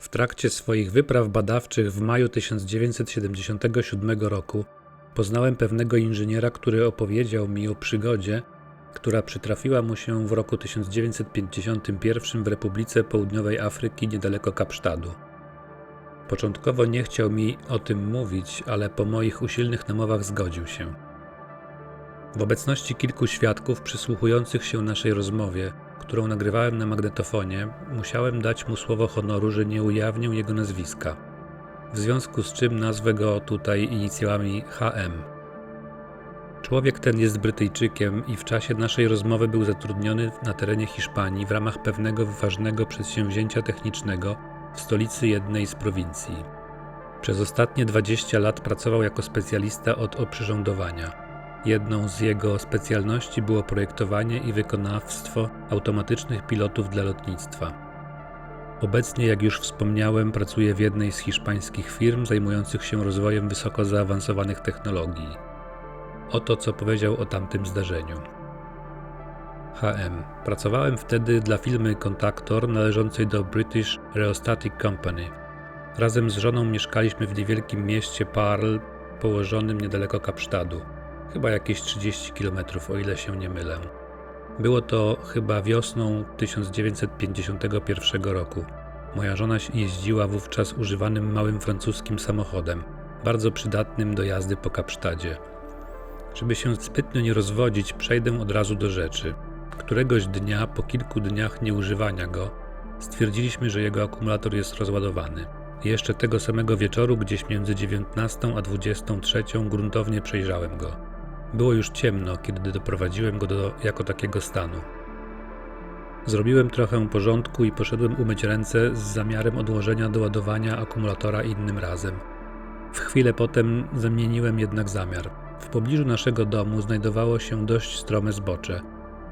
W trakcie swoich wypraw badawczych w maju 1977 roku poznałem pewnego inżyniera, który opowiedział mi o przygodzie, która przytrafiła mu się w roku 1951 w Republice Południowej Afryki niedaleko Kapsztadu. Początkowo nie chciał mi o tym mówić, ale po moich usilnych namowach zgodził się. W obecności kilku świadków przysłuchujących się naszej rozmowie, którą nagrywałem na magnetofonie, musiałem dać mu słowo honoru, że nie ujawnię jego nazwiska. W związku z czym nazwę go tutaj inicjałami HM. Człowiek ten jest Brytyjczykiem i w czasie naszej rozmowy był zatrudniony na terenie Hiszpanii w ramach pewnego ważnego przedsięwzięcia technicznego w stolicy jednej z prowincji. Przez ostatnie 20 lat pracował jako specjalista od oprzyrządowania. Jedną z jego specjalności było projektowanie i wykonawstwo automatycznych pilotów dla lotnictwa. Obecnie, jak już wspomniałem, pracuje w jednej z hiszpańskich firm zajmujących się rozwojem wysoko zaawansowanych technologii. Oto co powiedział o tamtym zdarzeniu. HM. Pracowałem wtedy dla firmy Contactor należącej do British Rheostatic Company. Razem z żoną mieszkaliśmy w niewielkim mieście Parl, położonym niedaleko Kapsztadu. Chyba jakieś 30 km, o ile się nie mylę. Było to chyba wiosną 1951 roku. Moja żona jeździła wówczas używanym małym francuskim samochodem, bardzo przydatnym do jazdy po Kapsztadzie. Żeby się zbytnio nie rozwodzić, przejdę od razu do rzeczy. Któregoś dnia, po kilku dniach nieużywania go, stwierdziliśmy, że jego akumulator jest rozładowany. Jeszcze tego samego wieczoru, gdzieś między 19 a 23, gruntownie przejrzałem go. Było już ciemno, kiedy doprowadziłem go do jako takiego stanu. Zrobiłem trochę porządku i poszedłem umyć ręce z zamiarem odłożenia do ładowania akumulatora innym razem. W chwilę potem zamieniłem jednak zamiar. W pobliżu naszego domu znajdowało się dość strome zbocze.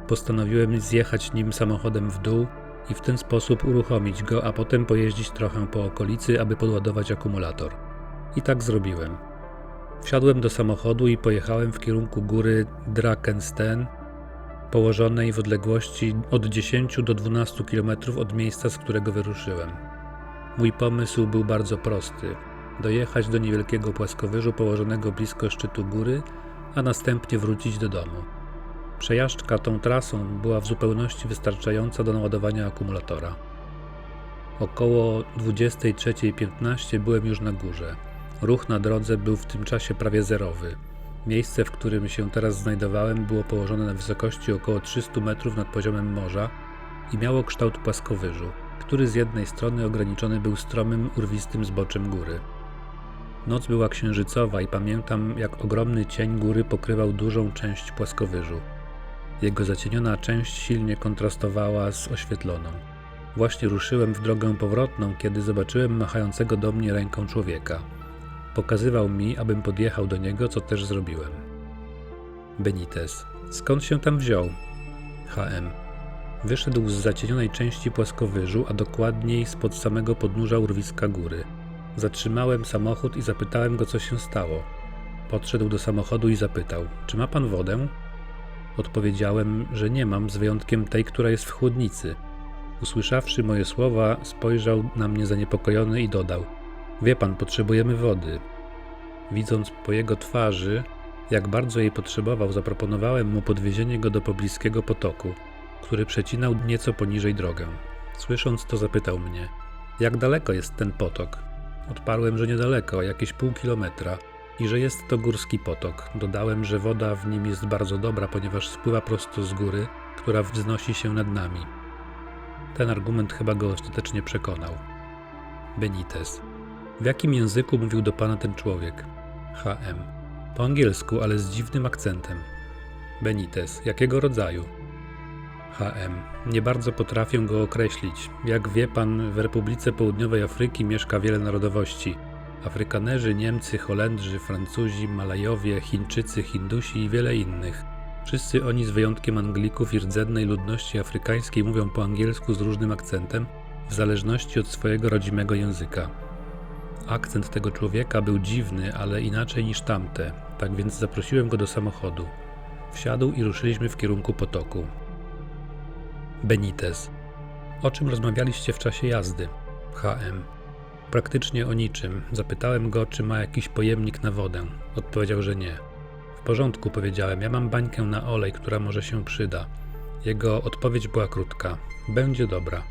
Postanowiłem zjechać nim samochodem w dół i w ten sposób uruchomić go, a potem pojeździć trochę po okolicy, aby podładować akumulator. I tak zrobiłem. Wsiadłem do samochodu i pojechałem w kierunku góry Drakensten, położonej w odległości od 10 do 12 km od miejsca, z którego wyruszyłem. Mój pomysł był bardzo prosty: dojechać do niewielkiego płaskowyżu położonego blisko szczytu góry, a następnie wrócić do domu. Przejażdżka tą trasą była w zupełności wystarczająca do naładowania akumulatora. Około 23.15 byłem już na górze. Ruch na drodze był w tym czasie prawie zerowy. Miejsce, w którym się teraz znajdowałem, było położone na wysokości około 300 metrów nad poziomem morza i miało kształt płaskowyżu, który z jednej strony ograniczony był stromym, urwistym zboczem góry. Noc była księżycowa i pamiętam, jak ogromny cień góry pokrywał dużą część płaskowyżu. Jego zacieniona część silnie kontrastowała z oświetloną. Właśnie ruszyłem w drogę powrotną, kiedy zobaczyłem machającego do mnie ręką człowieka. Pokazywał mi, abym podjechał do niego, co też zrobiłem. Benitez. Skąd się tam wziął? HM. Wyszedł z zacienionej części płaskowyżu, a dokładniej spod samego podnóża urwiska góry. Zatrzymałem samochód i zapytałem go, co się stało. Podszedł do samochodu i zapytał: Czy ma pan wodę? Odpowiedziałem, że nie mam, z wyjątkiem tej, która jest w chłodnicy. Usłyszawszy moje słowa, spojrzał na mnie zaniepokojony i dodał: Wie pan, potrzebujemy wody. Widząc po jego twarzy, jak bardzo jej potrzebował, zaproponowałem mu podwiezienie go do pobliskiego potoku, który przecinał nieco poniżej drogę. Słysząc to, zapytał mnie: Jak daleko jest ten potok? Odparłem, że niedaleko, jakieś pół kilometra i że jest to górski potok. Dodałem, że woda w nim jest bardzo dobra, ponieważ spływa prosto z góry, która wznosi się nad nami. Ten argument chyba go ostatecznie przekonał. Benitez. W jakim języku mówił do pana ten człowiek? HM. Po angielsku, ale z dziwnym akcentem. Benitez. Jakiego rodzaju? HM. Nie bardzo potrafię go określić. Jak wie pan, w Republice Południowej Afryki mieszka wiele narodowości. Afrykanerzy, Niemcy, Holendrzy, Francuzi, Malajowie, Chińczycy, Hindusi i wiele innych. Wszyscy oni z wyjątkiem Anglików i rdzennej ludności afrykańskiej mówią po angielsku z różnym akcentem, w zależności od swojego rodzimego języka. Akcent tego człowieka był dziwny, ale inaczej niż tamte, tak więc zaprosiłem go do samochodu. Wsiadł i ruszyliśmy w kierunku potoku. Benitez. O czym rozmawialiście w czasie jazdy? HM. Praktycznie o niczym. Zapytałem go, czy ma jakiś pojemnik na wodę. Odpowiedział, że nie. W porządku, powiedziałem, ja mam bańkę na olej, która może się przyda. Jego odpowiedź była krótka. Będzie dobra.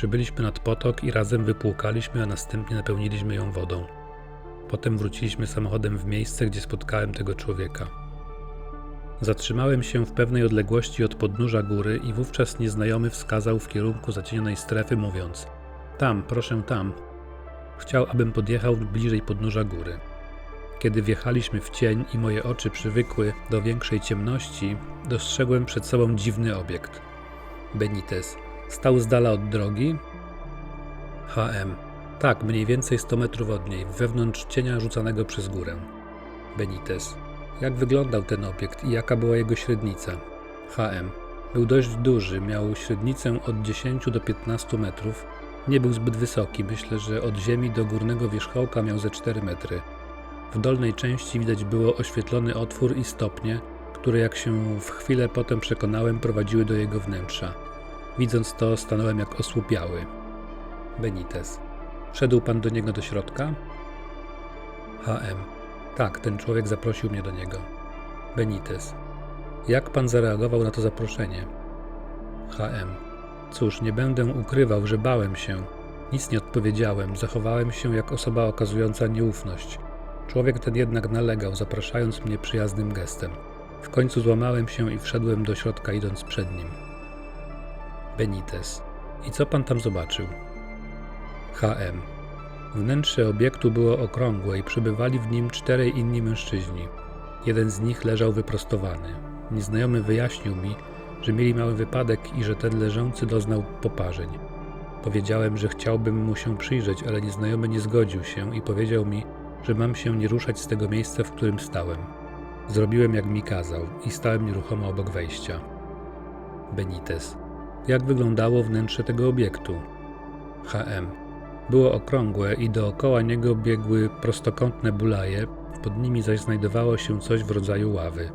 Przybyliśmy nad potok i razem wypłukaliśmy, a następnie napełniliśmy ją wodą. Potem wróciliśmy samochodem w miejsce, gdzie spotkałem tego człowieka. Zatrzymałem się w pewnej odległości od podnóża góry i wówczas nieznajomy wskazał w kierunku zacienionej strefy, mówiąc: Tam, proszę tam. Chciał, abym podjechał bliżej podnóża góry. Kiedy wjechaliśmy w cień i moje oczy przywykły do większej ciemności, dostrzegłem przed sobą dziwny obiekt. Benitez stał z dala od drogi. HM. Tak, mniej więcej 100 metrów od niej, wewnątrz cienia rzucanego przez górę. Benitez. Jak wyglądał ten obiekt i jaka była jego średnica? HM. Był dość duży, miał średnicę od 10 do 15 metrów. Nie był zbyt wysoki, myślę, że od ziemi do górnego wierzchołka miał ze 4 metry. W dolnej części widać było oświetlony otwór i stopnie, które jak się w chwilę potem przekonałem prowadziły do jego wnętrza. Widząc to, stanąłem jak osłupiały. Benitez. Wszedł pan do niego do środka? HM. Tak, ten człowiek zaprosił mnie do niego. Benitez. Jak pan zareagował na to zaproszenie? HM. Cóż, nie będę ukrywał, że bałem się. Nic nie odpowiedziałem, zachowałem się jak osoba okazująca nieufność. Człowiek ten jednak nalegał, zapraszając mnie przyjaznym gestem. W końcu złamałem się i wszedłem do środka, idąc przed nim. Benitez. I co pan tam zobaczył? HM. Wnętrze obiektu było okrągłe i przybywali w nim czterej inni mężczyźni. Jeden z nich leżał wyprostowany. Nieznajomy wyjaśnił mi, że mieli mały wypadek i że ten leżący doznał poparzeń. Powiedziałem, że chciałbym mu się przyjrzeć, ale nieznajomy nie zgodził się i powiedział mi, że mam się nie ruszać z tego miejsca, w którym stałem. Zrobiłem jak mi kazał i stałem nieruchomo obok wejścia. Benitez. Jak wyglądało wnętrze tego obiektu? HM. Było okrągłe i dookoła niego biegły prostokątne bulaje, pod nimi zaś znajdowało się coś w rodzaju ławy.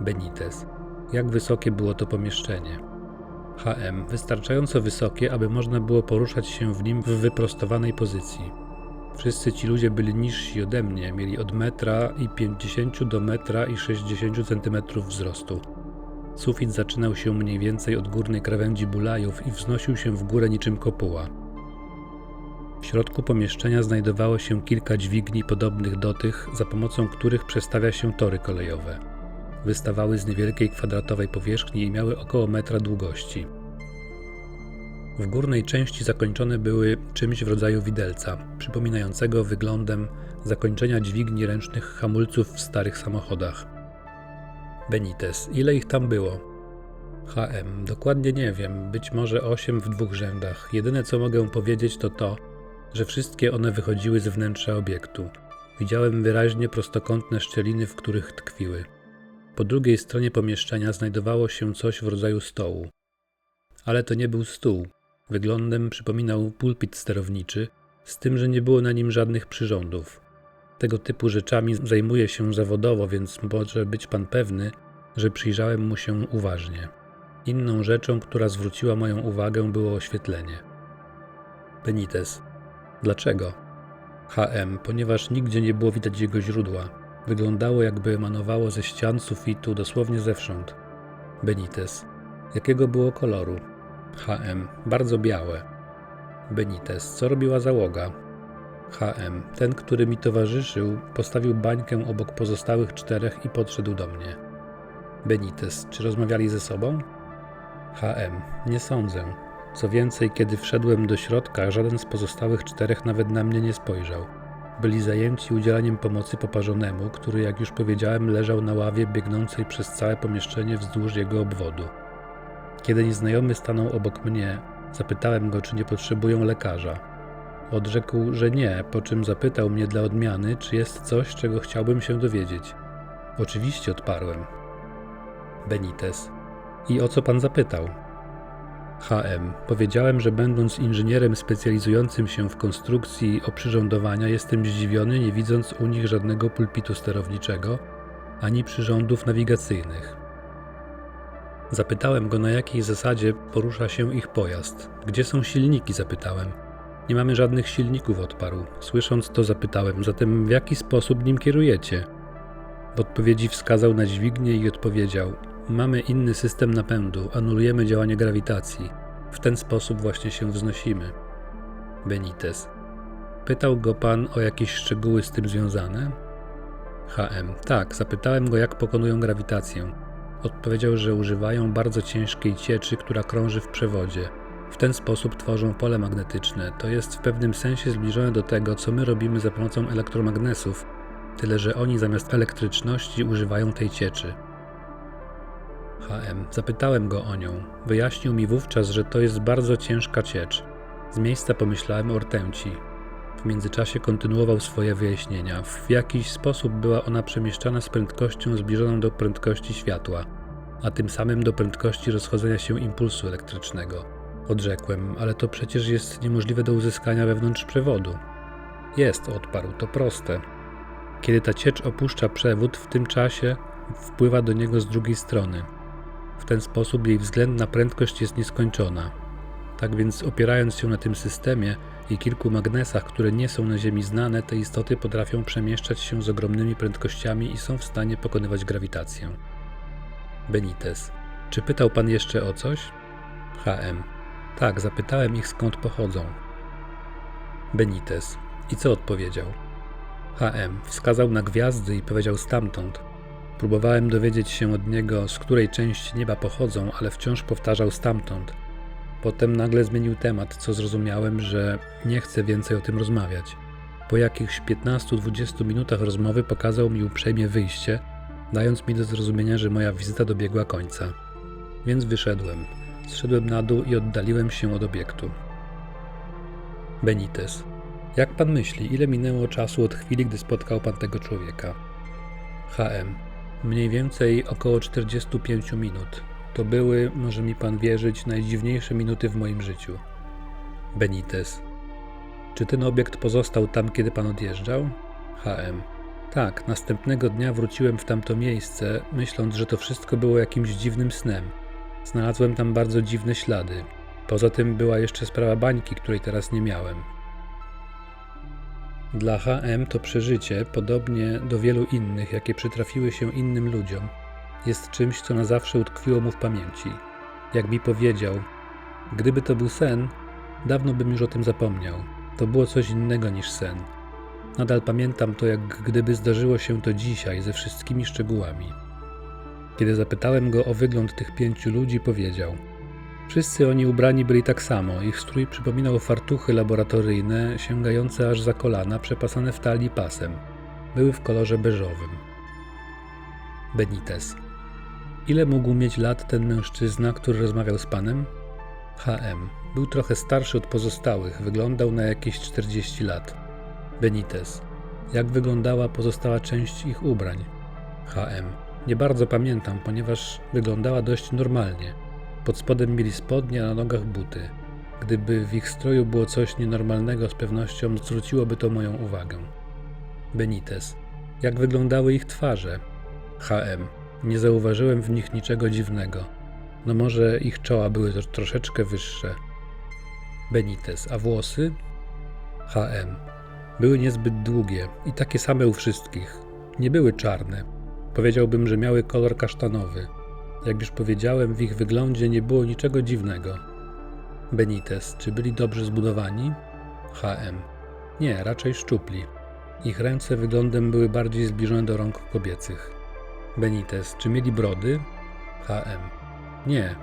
Benitez. Jak wysokie było to pomieszczenie? HM. Wystarczająco wysokie, aby można było poruszać się w nim w wyprostowanej pozycji. Wszyscy ci ludzie byli niżsi ode mnie, mieli od metra i 50 do metra i 60 centymetrów wzrostu. Sufit zaczynał się mniej więcej od górnej krawędzi bulajów i wznosił się w górę niczym kopuła. W środku pomieszczenia znajdowało się kilka dźwigni podobnych do tych, za pomocą których przestawia się tory kolejowe. Wystawały z niewielkiej kwadratowej powierzchni i miały około metra długości. W górnej części zakończone były czymś w rodzaju widelca, przypominającego wyglądem zakończenia dźwigni ręcznych hamulców w starych samochodach. Benitez, ile ich tam było? HM, dokładnie nie wiem, być może osiem w dwóch rzędach. Jedyne co mogę powiedzieć to to, że wszystkie one wychodziły z wnętrza obiektu. Widziałem wyraźnie prostokątne szczeliny, w których tkwiły. Po drugiej stronie pomieszczenia znajdowało się coś w rodzaju stołu. Ale to nie był stół. Wyglądem przypominał pulpit sterowniczy, z tym, że nie było na nim żadnych przyrządów. Tego typu rzeczami zajmuje się zawodowo, więc może być pan pewny, że przyjrzałem mu się uważnie. Inną rzeczą, która zwróciła moją uwagę, było oświetlenie. Benitez. Dlaczego? HM, ponieważ nigdzie nie było widać jego źródła. Wyglądało, jakby emanowało ze ścian sufitu dosłownie zewsząd. Benitez. Jakiego było koloru? HM. Bardzo białe. Benitez. Co robiła załoga? HM. Ten, który mi towarzyszył, postawił bańkę obok pozostałych czterech i podszedł do mnie. Benitez. Czy rozmawiali ze sobą? HM. Nie sądzę. Co więcej, kiedy wszedłem do środka, żaden z pozostałych czterech nawet na mnie nie spojrzał. Byli zajęci udzielaniem pomocy poparzonemu, który, jak już powiedziałem, leżał na ławie biegnącej przez całe pomieszczenie wzdłuż jego obwodu. Kiedy nieznajomy stanął obok mnie, zapytałem go, czy nie potrzebują lekarza. Odrzekł, że nie, po czym zapytał mnie dla odmiany, czy jest coś, czego chciałbym się dowiedzieć. Oczywiście odparłem. Benitez. I o co pan zapytał? HM. Powiedziałem, że będąc inżynierem specjalizującym się w konstrukcji oprzyrządowania, jestem zdziwiony, nie widząc u nich żadnego pulpitu sterowniczego ani przyrządów nawigacyjnych. Zapytałem go, na jakiej zasadzie porusza się ich pojazd. Gdzie są silniki? Zapytałem. Nie mamy żadnych silników, odparł. Słysząc to, zapytałem, zatem w jaki sposób nim kierujecie? W odpowiedzi wskazał na dźwignię i odpowiedział: Mamy inny system napędu, anulujemy działanie grawitacji. W ten sposób właśnie się wznosimy. Benitez. Pytał go pan o jakieś szczegóły z tym związane? HM. Tak, zapytałem go, jak pokonują grawitację. Odpowiedział, że używają bardzo ciężkiej cieczy, która krąży w przewodzie. W ten sposób tworzą pole magnetyczne. To jest w pewnym sensie zbliżone do tego, co my robimy za pomocą elektromagnesów, tyle że oni zamiast elektryczności używają tej cieczy. HM. Zapytałem go o nią. Wyjaśnił mi wówczas, że to jest bardzo ciężka ciecz. Z miejsca pomyślałem o rtęci. W międzyczasie kontynuował swoje wyjaśnienia. W jakiś sposób była ona przemieszczana z prędkością zbliżoną do prędkości światła, a tym samym do prędkości rozchodzenia się impulsu elektrycznego. Odrzekłem, ale to przecież jest niemożliwe do uzyskania wewnątrz przewodu. Jest, odparł, to proste. Kiedy ta ciecz opuszcza przewód, w tym czasie wpływa do niego z drugiej strony. W ten sposób jej względna prędkość jest nieskończona. Tak więc, opierając się na tym systemie i kilku magnesach, które nie są na Ziemi znane, te istoty potrafią przemieszczać się z ogromnymi prędkościami i są w stanie pokonywać grawitację. Benitez. Czy pytał pan jeszcze o coś? HM. Tak, zapytałem ich skąd pochodzą. Benitez. I co odpowiedział? HM. Wskazał na gwiazdy i powiedział stamtąd. Próbowałem dowiedzieć się od niego, z której części nieba pochodzą, ale wciąż powtarzał stamtąd. Potem nagle zmienił temat, co zrozumiałem, że nie chce więcej o tym rozmawiać. Po jakichś 15-20 minutach rozmowy pokazał mi uprzejmie wyjście, dając mi do zrozumienia, że moja wizyta dobiegła końca. Więc wyszedłem. Zszedłem na dół i oddaliłem się od obiektu. Benitez. Jak pan myśli, ile minęło czasu od chwili, gdy spotkał pan tego człowieka? HM. Mniej więcej około 45 minut. To były, może mi pan wierzyć, najdziwniejsze minuty w moim życiu. Benitez. Czy ten obiekt pozostał tam, kiedy pan odjeżdżał? HM. Tak, następnego dnia wróciłem w tamto miejsce, myśląc, że to wszystko było jakimś dziwnym snem. Znalazłem tam bardzo dziwne ślady. Poza tym była jeszcze sprawa bańki, której teraz nie miałem. Dla HM to przeżycie, podobnie do wielu innych, jakie przytrafiły się innym ludziom, jest czymś, co na zawsze utkwiło mu w pamięci. Jak mi powiedział, gdyby to był sen, dawno bym już o tym zapomniał. To było coś innego niż sen. Nadal pamiętam to, jak gdyby zdarzyło się to dzisiaj, ze wszystkimi szczegółami. Kiedy zapytałem go o wygląd tych pięciu ludzi, powiedział: Wszyscy oni ubrani byli tak samo. Ich strój przypominał fartuchy laboratoryjne, sięgające aż za kolana, przepasane w talii pasem. Były w kolorze beżowym. Benitez. Ile mógł mieć lat ten mężczyzna, który rozmawiał z panem? HM. Był trochę starszy od pozostałych, wyglądał na jakieś 40 lat. Benitez. Jak wyglądała pozostała część ich ubrań? HM. Nie bardzo pamiętam, ponieważ wyglądała dość normalnie. Pod spodem mieli spodnie, a na nogach buty. Gdyby w ich stroju było coś nienormalnego, z pewnością zwróciłoby to moją uwagę. Benitez. Jak wyglądały ich twarze? HM. Nie zauważyłem w nich niczego dziwnego. No może ich czoła były troszeczkę wyższe. Benitez. A włosy? HM. Były niezbyt długie i takie same u wszystkich. Nie były czarne. Powiedziałbym, że miały kolor kasztanowy. Jak już powiedziałem, w ich wyglądzie nie było niczego dziwnego. Benitez, czy byli dobrze zbudowani? HM. Nie, raczej szczupli. Ich ręce wyglądem były bardziej zbliżone do rąk kobiecych. Benitez, czy mieli brody? HM. Nie,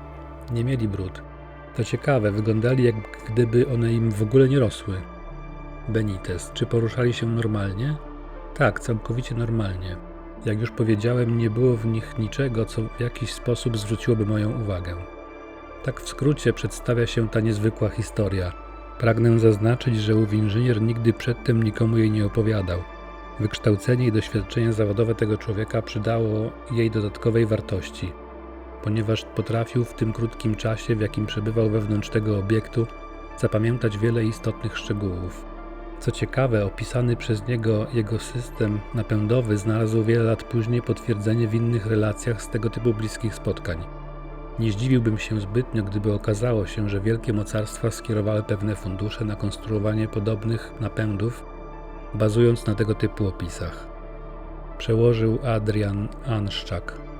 nie mieli brud. To ciekawe, wyglądali jak gdyby one im w ogóle nie rosły. Benitez, czy poruszali się normalnie? Tak, całkowicie normalnie. Jak już powiedziałem, nie było w nich niczego, co w jakiś sposób zwróciłoby moją uwagę. Tak w skrócie przedstawia się ta niezwykła historia. Pragnę zaznaczyć, że ów inżynier nigdy przedtem nikomu jej nie opowiadał. Wykształcenie i doświadczenie zawodowe tego człowieka przydało jej dodatkowej wartości, ponieważ potrafił w tym krótkim czasie, w jakim przebywał wewnątrz tego obiektu, zapamiętać wiele istotnych szczegółów. Co ciekawe, opisany przez niego jego system napędowy znalazł wiele lat później potwierdzenie w innych relacjach z tego typu bliskich spotkań. Nie zdziwiłbym się zbytnio, gdyby okazało się, że wielkie mocarstwa skierowały pewne fundusze na konstruowanie podobnych napędów, bazując na tego typu opisach. Przełożył Adrian Anszczak.